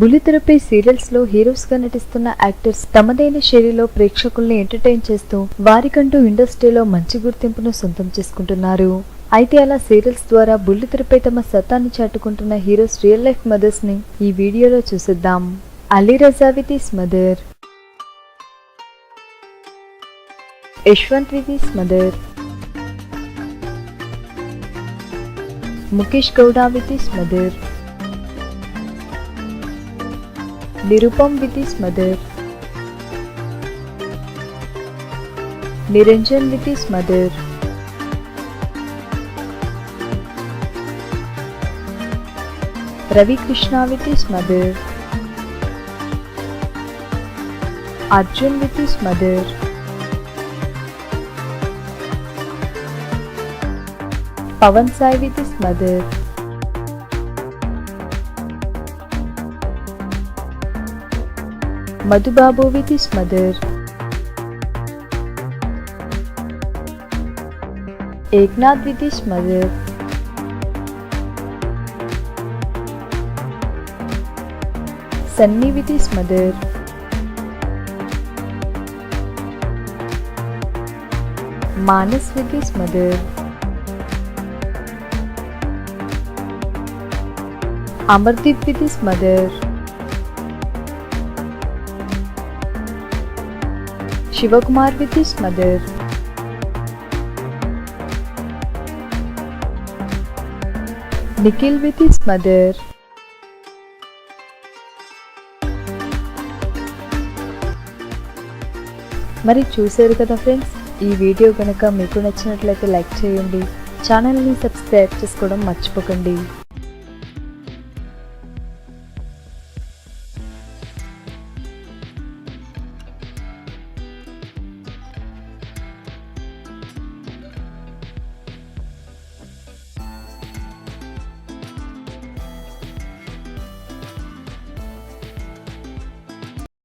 బుల్లితెరపై సీరియల్స్లో హీరోస్గా నటిస్తున్న యాక్టర్స్ తమదైన శైలిలో ప్రేక్షకుల్ని ఎంటర్టైన్ చేస్తూ వారికంటూ ఇండస్ట్రీలో మంచి గుర్తింపును సొంతం చేసుకుంటున్నారు. అయితే అలా సీరియల్స్ ద్వారా బుల్లితెరపై తమ సత్తాన్ని చాటుకుంటున్న హీరోస్ రియల్ లైఫ్ మదర్స్ని ఈ వీడియోలో చూసిద్దాం. Ali రజావితీస్ mother. Yashwant with mother. Mukesh Gowda with mother. Nirupam with his mother, Niranjan with his mother, Ravi Krishna with his mother, Arjun with his mother, Pavan Sai with his mother. Madhubabu with his mother. Eknath with his mother. Sunny with his mother. Manas with his mother. Amardeep with his mother. Shivakumar with his mother. Nikhil with his mother. మరి చూశారు కదా friends ఈ video కనుక మీకు నచ్చినట్లయితే like చేయండి ఛానల్ని subscribe చేసుకోవడం మర్చిపోకండి